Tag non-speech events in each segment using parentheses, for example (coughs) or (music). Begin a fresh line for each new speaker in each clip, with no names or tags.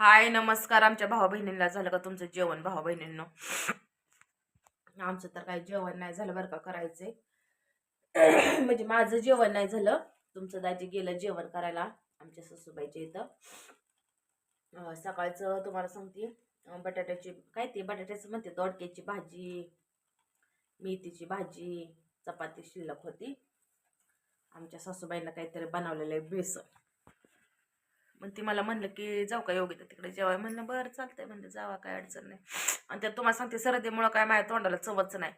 हाय नमस्कार आमच्या भावा बहिणींना झालं का तुमचं जेवण भावा बहिणींना आमचं तर काही जेवण नाही झालं बरं का करायचंय. (clears throat) म्हणजे माझं जेवण नाही झालं. तुमचं दाजी गेलं जेवण करायला आमच्या ससूबाईच्या इथं. सकाळचं तुम्हाला सांगते बटाट्याची काय ते बटाट्याचं म्हणते दोडक्याची भाजी मेथीची भाजी चपाती शिल्लक होती. आमच्या सासूबाईंना काहीतरी बनवलेलं आहे बेसन. मग ती मला म्हणलं की जाऊ का योगिता तिकडे जेवाय. म्हणलं बरं चालतंय. म्हणलं जावा काय अडचण नाही. आणि त्यात तुम्हाला सांगते सर्दीमुळं काय माझ्या तोंडाला चवच नाही.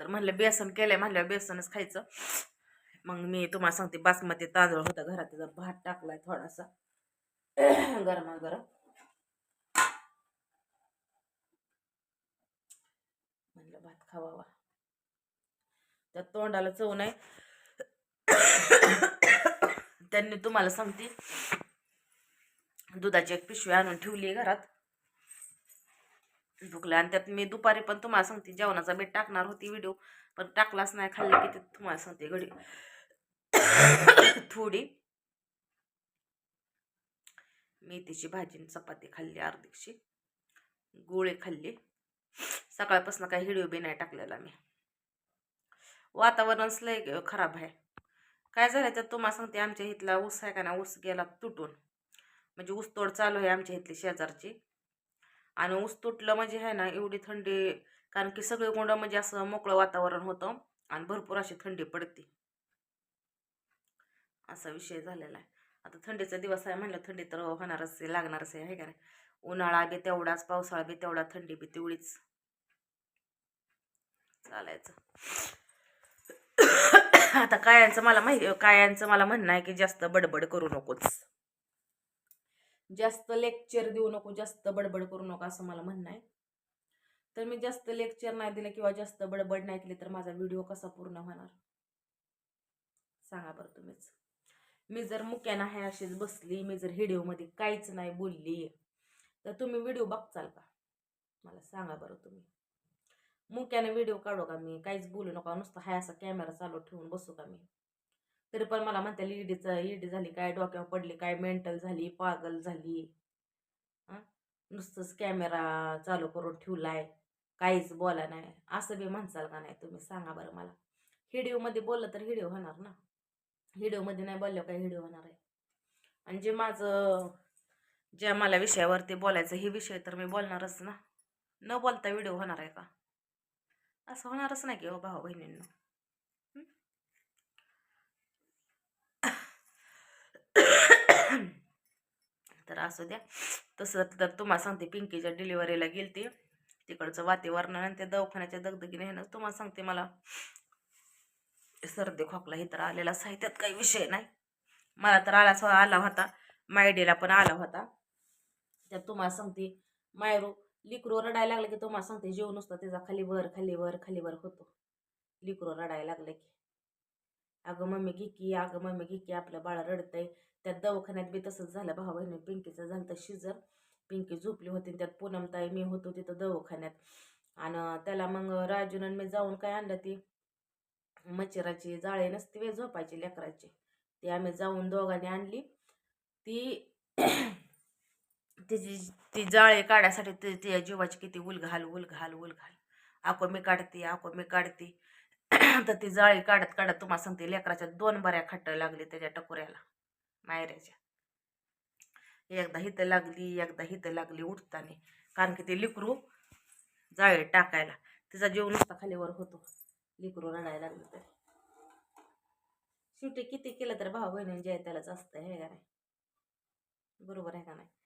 तर म्हणलं बेसन केलंय. म्हणलं बेसनच खायचं. मग मी तुम्हाला सांगते बासमती तांदूळ होता घरात त्याचा भात टाकलाय थोडासा. गरमागरम म्हणलं भात खावावा त्या तोंडाला चव नाही. त्यांनी तुम्हाला सांगते. दुधाची एक पिशवी आणून ठेवली आहे घरात. भुकल्या आणि त्यात मी दुपारी पण तुम्हाला सांगते जेवणाचा बेट टाकणार होती व्हिडिओ पण टाकलाच नाही. खाल्ले की ते तुम्हाला सांगते घडी. थोडी. मेथीची भाजी आणि चपाती खाल्ली अर्धीशी गोळे खाल्ले. सकाळपासून काही हिडिओ बी नाही टाकलेला मी. वातावरणच लय खराब आहे. काय झालं तर तुम्हाला सांगते आमच्या इथला ऊस आहे का ना ऊस गेला तुटून. म्हणजे ऊस तोड चालू आहे आमच्या इथली शेजारची. आणि ऊस तुटलं म्हणजे आहे ना एवढी थंडी कारण की सगळे कोंड म्हणजे असं मोकळं वातावरण होतं आणि भरपूर अशी थंडी पडते. असा विषय झालेला आहे. आता थंडीचा दिवस आहे म्हणलं थंडी तर होणारच आहे लागणारच आहे का नाही? उन्हाळा बी तेवढाच पावसाळा बी तेवढा थंडी बी तेवढीच. चालायचं. आता कायांचं मला माहिती कायांचं मला म्हणणं आहे की जास्त बडबड करू नकोच जास्त लेक्चर देऊ नको जास्त बडबड करू नको असं मला म्हणणं आहे. तर मी जास्त लेक्चर नाही दिलं किंवा जास्त बडबड नाही केली तर माझा व्हिडिओ कसा पूर्ण होणार? सांगा बरं तुम्हीच. मी जर मुक्यानं आहे अशीच बसली मी जर व्हिडिओमध्ये काहीच नाही बोलली तर तुम्ही व्हिडिओ बघचाल का? मला सांगा बरं तुम्ही. मुक्याने व्हिडिओ काढू का मी? काहीच बोलू नका. नुसतं हाय असा कॅमेरा चालू ठेवून बसू का मी? तरी पण मला म्हणते ईडीचं ईडी झाली काय? डोक्यावर पडली काय? मेंटल झाली पागल झाली. नुसतंच कॅमेरा चालू करून ठेवलाय. काहीच बोला नाही. असं बी म्हणसाल का नाही तुम्ही? सांगा बरं मला. व्हिडिओमध्ये बोललं तर व्हिडिओ होणार ना? व्हिडिओमध्ये नाही बोललं काय व्हिडिओ होणार आहे? आणि जे माझं ज्या मला विषयावरती बोलायचं हे विषय तर मी बोलणारच ना? न बोलता व्हिडिओ होणार आहे का? असं होणारच नाही की हो भाऊ बहिणींनो. तर असू द्या. तसं तर तुम्हाला सांगते पिंकीच्या डिलिव्हरीला गेलते. तिकडचं वातावरण आणि त्या दवाखान्याच्या दगदगीने ह्यानं तुम्हाला सांगते मला सर्दी खोकला हे तर आलेला साहित्यात काही विषय नाही. मला तर आला आला होता. मायडीला पण आला होता. त्यात तुम्हाला सांगते मायरू लिकरो रडायला लागलं की तुम्हाला सांगते जेवण नुसतं त्याचा खाली वर खाली वर खाली वर होतो. लिकरू रडायला लागलं की. अगं मम्मी घे अगं मम्मी घिकी आपलं बाळ रडतंय. त्यात दवाखान्यात बी तसंच झालं. भाऊ बहिणी पिंकीचं झालं तर शिजर. पिंकी झोपली होती आणि त्यात पूनमताई मी होतो तिथं दवाखान्यात. आणि त्याला मग राजून मी जाऊन काय आणलं ती? मच्छराची जाळे नसते वे झोपायची लेकराची. ती आम्ही जाऊन दोघांनी आणली. ती तिची ती जाळे काढायसाठी ती तिच्या जीवाची किती उल घाल उल घाल उल घाल. आको मी काढते आको मी काढते. (clears throat) तर ती जाळी काढत काढत तुम्हाला सांगते लेकराच्या दोन बऱ्या खट्ट लागली त्याच्या टकोऱ्याला मायऱ्याच्या. एकदा हिथं लागली एकदा हिथं लागली उठताना. कारण की ते लिकरू जाळे टाकायला. तिचा जीव नुसता खालीवर होतो. लिकरू रडायला लागलं तर. शेवटी किती केलं तर भाऊ बहिणी जे त्यालाच असतं हे का नाही? बरोबर आहे का नाही?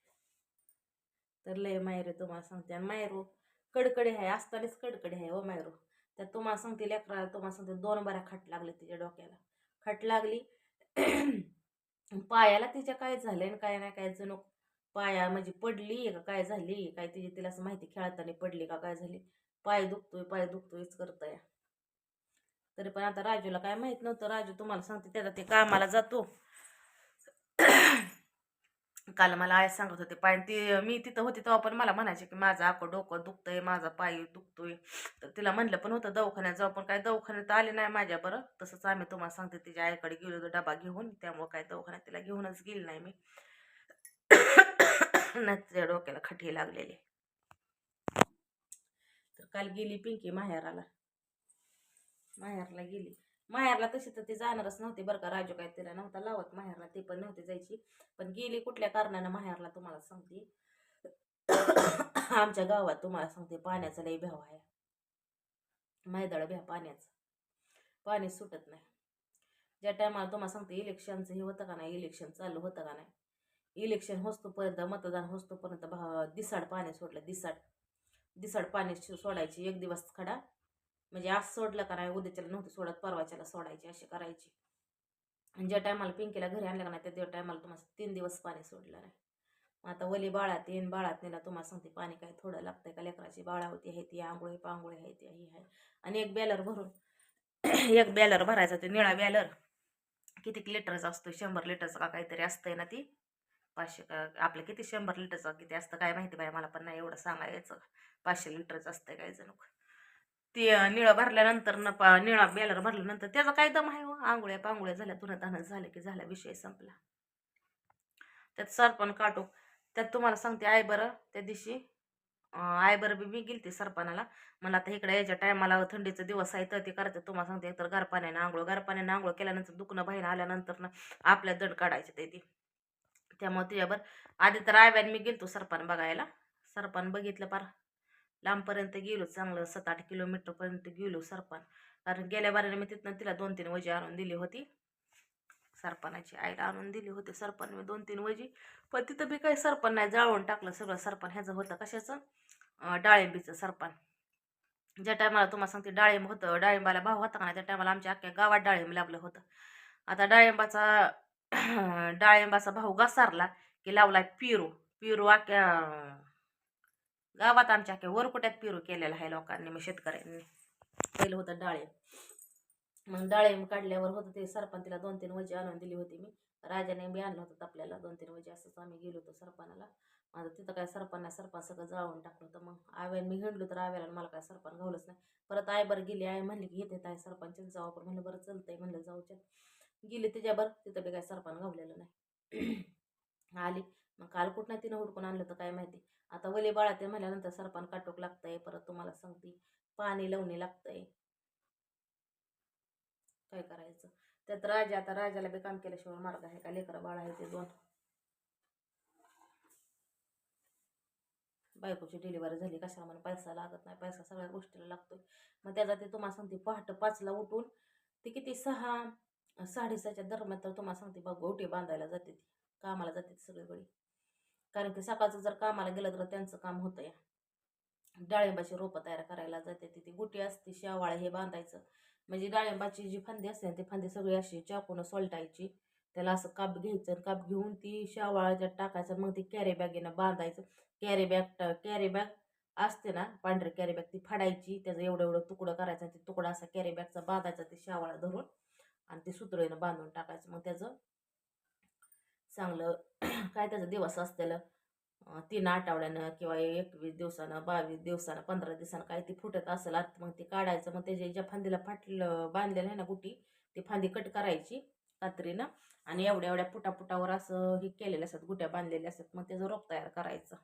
तर लय मायरे तुम्हाला सांगते. आणि मायरू कडकडे आहे असतानाच कडकडे आहे हो मायरू. त्यात तुम्हाला सांगते लेकराला तुम्हाला सांगते दोन बऱ्या खट लागले तिच्या डोक्याला. खट लागली (clears throat) पायाला तिच्या काय झालं आणि काय नाही काय जणू पाया म्हणजे पडली का काय झाली काय तिची तिला असं माहिती खेळताना पडली का काय झाली. पाय दुखतोय पाय दुखतोयच करताय. तरी पण आता राजूला काय माहीत नव्हतं. राजू तुम्हाला सांगते त्याला ते कामाला जातो. काल मला आय सांगत होते पाय ती मी तिथं होती तेव्हा पण मला म्हणायचे की माझं आखं डोकं दुखतंय माझा पाय दुखतोय. तर तिला म्हणलं पण होतं दवाखान्यात जाऊ पण काय दवाखान्यात आले नाही माझ्या बरं. तसंच आम्ही तुम्हाला सांगते तिच्या आईकडे गेलो होतो डबा घेऊन त्यामुळं काय दवाखान्यात तिला घेऊनच गेली नाही मी. (coughs) नाही तिच्या डोक्याला खटे लागलेली. तर काल गेली पिंकी माहेराला. माहेरला गेली. माहेरला तशी तर ती जाणारच नव्हती बरं का राजू काय तिला नव्हता लावत माहेरला ती पण नव्हती जायची. पण गेली कुठल्या कारणानं माहेरला तुम्हाला सांगते. आमच्या गावात तुम्हाला सांगते पाण्याचा लई भ्याव आहे. मैदळ भ्या पाण्याचं. पाणी सुटत नाही. ज्या टायमाला तुम्हाला सांगते इलेक्शनचं हे होतं का नाही इलेक्शन चालू होतं का नाही. इलेक्शन होस्तोपर्यंत मतदान होस्तोपर्यंत भा दिसाड पाणी सोडलं दिसाड. दिसाड पाणी सोडायची एक दिवस खडा. म्हणजे आज सोडलं का नाही उद्याच्याला नव्हतं सोडत परवाच्याला सोडायची अशी करायची. आणि ज्या टायमाला पिंकीला घरी आणलं का नाही त्या टायमाला तुम्हाला तीन दिवस पाणी सोडलं नाही. मग आता वली बाळात येईन बाळात नेला तुम्हाला सांगते पाणी काय थोडं लागतंय का? लेकराची बाळा होती आहे ती आंघोळी पांघोळी आहे ती ही आहे आणि एक बॅलर भरून (clears throat) एक बॅलर भरायचा ते निळा बॅलर. किती लिटरचा असतो शंभर लिटरचा का काहीतरी असतंय ना ती? पाचशे का आपलं किती शंभर लिटरचं किती असतं काय माहिती बाय मला पण नाही एवढं सांगायचं. पाचशे लिटरचं असतंय काय जणू ते निळं भरल्यानंतर न पा निळा बेलर भरल्यानंतर त्याचा काय दम आहे हो? आंघोळ्या पांघोळ्या झाल्या तुला तानं झालं की झाला विषय संपला. त्यात सरपण काटो त्यात तुम्हाला सांगते आय बरं त्या दिवशी आय बरं बी मी गेलते सरपणाला. मला आता इकडे याच्या टायमाला थंडीचा दिवस आहे तर ते करते तुम्हाला सांगते एकतर गार पाण्याने आंघोळ गार आंघोळ केल्यानंतर दुखणं बाहेर आल्यानंतर ना आपल्या दड काढायचे ते ती. त्यामुळे तुझ्यावर आधी तर आयब्याने मी गेलतो सरपण बघायला. सरपण बघितलं पार. लांबपर्यंत गेलो चांगलं सात आठ किलोमीटरपर्यंत गेलो सरपण. कारण गेल्या बाराने मी तिथनं तिला दोन तीन वजी आणून दिली होती. सरपणाची आईला आणून दिली होती. सरपण मी दोन तीन वजी. पण तिथं बी काही सरपण नाही जाळून टाकलं सगळं सरपण. ह्याचं होतं कशाचं? डाळिंबीचं सरपण. ज्या टायमाला तुम्हाला सांगते डाळिंब होतं डाळिंबाला भाव होता का नाही त्या टायमाला आमच्या अख्ख्या गावात डाळिंब लाभलं होतं. आता डाळिंबाचा डाळिंबाचा भाव घसारला की लावला पिरू. पिरू अख्ख्या गावात आमच्या अख्ख्या वरकुट्यात पेरू केलेला आहे लोकांनी मग शेतकऱ्यांनी. पहिलं होतं डाळे. मग डाळे काढल्यावर होतं ते सरपंतीला दोन तीन वजी आणून दिली होती मी. राजाने बी आणलं होतं आपल्याला दोन तीन वजी असंच आम्ही गेलो होतो सरपणाला. माझं तिथं काय सरपणा सरपण सगळं जाळून टाकलं होतं. मग आव्यान मी हिंडलो तर आव्याला मला काय सरपण घावलंच नाही. परत आई बरं गेली आई म्हणली की घेते आहे सरपंच जाऊ आपण. म्हणलं बरं चलतंय. म्हणलं जाऊच्या गेली तिच्याबर तिथं बी काय सरपण घावलेलं नाही. (clears throat) आली. मग काल कुठनं तिनं हुडकून आणलं तर काय माहिती? आता वले बाळा ते म्हणल्यानंतर सरपान काटोक लागतंय परत तुम्हाला सांगते. पाणी लावणे लागतंय. काय करायचं? त्यात राजा आता राजाला बी काम केल्याशिवाय मार्ग आहे का? लेकर बाळ आहे ते दोन. बायकोची डिलिव्हरी झाली. कशाला म्हणून पैसा लागत नाही? पैसा सगळ्या गोष्टीला लागतोय. मग त्याचा ते तुम्हाला सांगते पहाटं पाचला उठून ते किती सहा साडेसहाच्या दरम्यान तर तुम्हाला सांगते बघ गोटी बांधायला जाते ती. कामाला जाते सगळी सगळीकडे कारण की सकाळचं जर कामाला गेलं तर त्यांचं काम होतं या. डाळिंबाची रोपं तयार करायला जाते तिथे. गुटी असते शेवाळ हे बांधायचं. म्हणजे डाळिंबाची जी फांदी असते ती फांदी सगळी अशी चाकून सोलटायची. त्याला असं काप घ्यायचं आणि काप घेऊन ती शेवाळ्याच्यात टाकायचं मग ती कॅरी बॅगेनं बांधायचं. कॅरी बॅग कॅरी बॅग असते ना पांढरी कॅरी बॅग ती फाडायची. त्याचं एवढं एवढं तुकडं करायचं आणि ते तुकडा असा कॅरी बॅगचा बांधायचा ते शेवाळा धरून आणि ते सुतळीनं बांधून टाकायचं. मग त्याचं चांगलं (clears throat) काय त्याचं दिवस असतेलं तीन आठवड्यानं किंवा एकवीस दिवसानं बावीस दिवसानं पंधरा दिवसानं काय ती फुटत असेल आत मग ते काढायचं. मग त्याच्या ज्या फांदीला फाटलं बांधलेलं आहे ना गुटी ती फांदी कट करायची कात्रीनं आणि एवढ्या एवढ्या पुटापुटावर असं हे केलेले असतात गुट्या बांधलेल्या असतात. मग त्याचं रोप तयार करायचं.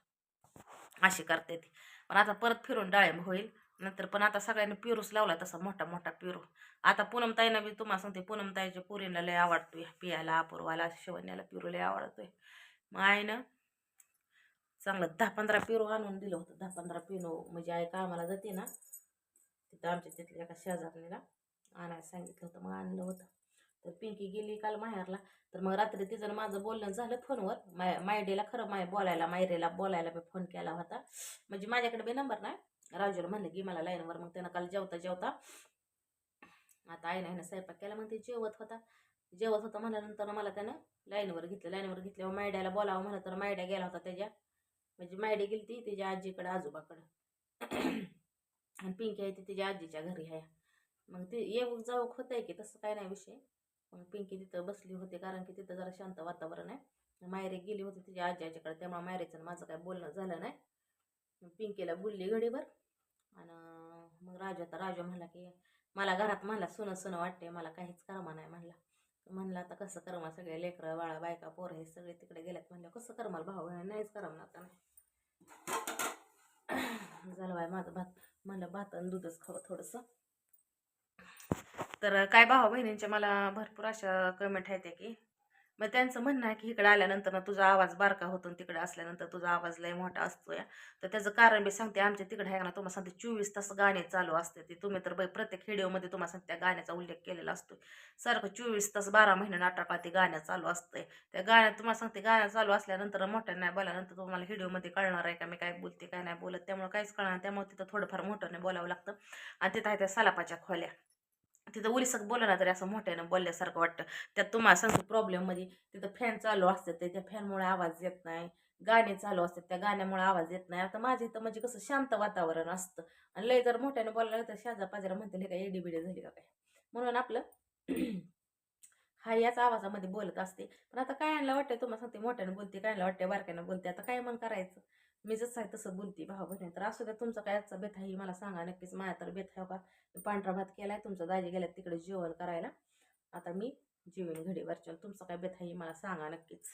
अशी करते ती. पण आता परत फिरून डाळिंब होईल. नंतर पण आता सगळ्यांनी पिरूच लावला तसा मोठा मोठा पिरू. आता पूनमताईना बी तुम्हाला सांगते पूनमताईच्या पुरीला लय आवडतोय पियाला अपूर्वाला शिवण्याला पिरू लय आवडतोय. मग आईनं चांगलं दहा पंधरा पिरू आणून दिलं होतं. दहा पंधरा पिनो म्हणजे आई कामाला जाते ना तिथं आमच्या तिथल्या एका शेजारणीला आणायला सांगितलं होतं मग आणलं होतं. तर पिंकी गेली काल माहेरला तर मग रात्री तिचं माझं बोलणं झालं फोनवर. माय मायडेला खरं माय बोलायला मायरेला बोलायला मी फोन केला होता. म्हणजे माझ्याकडे बी नंबर नाही. राजूला म्हणलं की मला लाईनवर. मग त्यानं काल जेवता जेवता आता आहे नाही स्वयंपाक केला मग ते जेवत होता. जेवत होता म्हणल्यानंतर मला त्यानं लाईनवर घेतलं लाईनवर घेतल्यावर मायड्याला बोलावं म्हणलं तर मायड्या गेला होता त्याच्या. म्हणजे मायडी गेली ती तिच्या आजीकडं आजोबाकडं. आणि पिंकी आहे ती तिच्या आजीच्या घरी आहे. मग ते येऊ जाऊ होत आहे की तसं काय नाही विषय. मग पिंकी तिथं बसली होती कारण की तिथं जरा शांत वातावरण आहे. मायरे गेली होती तिच्या आजी आजीकडे त्यामुळे मायरेचं आणि माझं काय बोलणं झालं नाही. पिंकीला बोलली घडीभर आणि मग राजा तर राजा म्हणला की मला घरात म्हणला सुनं सुनं वाटते मला काहीच करमा नाही म्हणला. म्हणलं आता कसं करमा सगळे लेकरं बाळा बायका पोरं हे सगळे तिकडे गेल्यात म्हणलं कसं करमाल भाऊ बहिणी? नाहीच करमणार आता नाही. झालं बाय माझं भात. म्हणलं भात आणि दूधच खावं थोडंसं. तर काय भाऊ बहिणींच्या मला भरपूर अशा कमेंट आहेत की मग त्यांचं म्हणणं आहे की इकडे आल्यानंतर ना तुझा आवाज बारका होतो आणि तिकडे असल्यानंतर तुझा आवाज लय मोठा असतो या तर त्याचं कारण मी सांगते आमच्या तिकडे आहे ना तुम्हाला सांगते चोवीस तास गाणे चालू असते ते. तुम्ही तर बाई प्रत्येक व्हिडिओमध्ये तुम्हाला सांगते त्या गाण्याचा उल्लेख केलेला असतो सारखं चोवीस तास बारा महिने नाटकात ते गाणं चालू असतंय. त्या गाण्यात तुम्हाला सांगते गाणं चालू असल्यानंतर मोठ्या नाही बोलानंतर तुम्हाला व्हिडिओमध्ये कळणार आहे का मी काय बोलते काय नाही बोलत. त्यामुळे काहीच कळणार त्यामुळे तिथं थोडंफार मोठ्याने बोलावं लागतं. आणि तिथं आहे त्या सलापाच्या खोल्या. तिथं उलीसक बोला ना तरी असं मोठ्यानं बोलल्यासारखं वाटतं. त्यात तुम्हाला सांगतो प्रॉब्लेममध्ये तिथं फॅन चालू असतात ते त्या फॅनमुळे आवाज येत नाही. गाणे चालू असतात त्या गाण्यामुळे आवाज येत नाही. आता माझ्या इथं म्हणजे कसं शांत वातावरण असतं. आणि लय जर मोठ्यानं बोलायला तर शाजा पाजारा म्हणतील हे काय एडी बिडी झाली का काय? म्हणून आपलं (clears throat) हा याच आवाजामध्ये बोलत असते. पण आता काय आणलं वाटतंय? तुम्हाला सांगते मोठ्यानं बोलते काय आणलं वाटतंय? बारक्यानं बोलते. आता काय मग करायचं? मी जसं आहे तसं बोलते भाऊ बहिणी तर असू द्या तुमचा काय आजचा बेथा आहे मला सांगा. नक्कीच माझ्या तर बेथ आहे का पांढरा भात केला आहे तुमचं दाजी गेल्यात तिकडे जेवण करायला. आता मी जेवेन घडीवरच्या तुमचं काय बेथा आहे मला सांगा नक्कीच.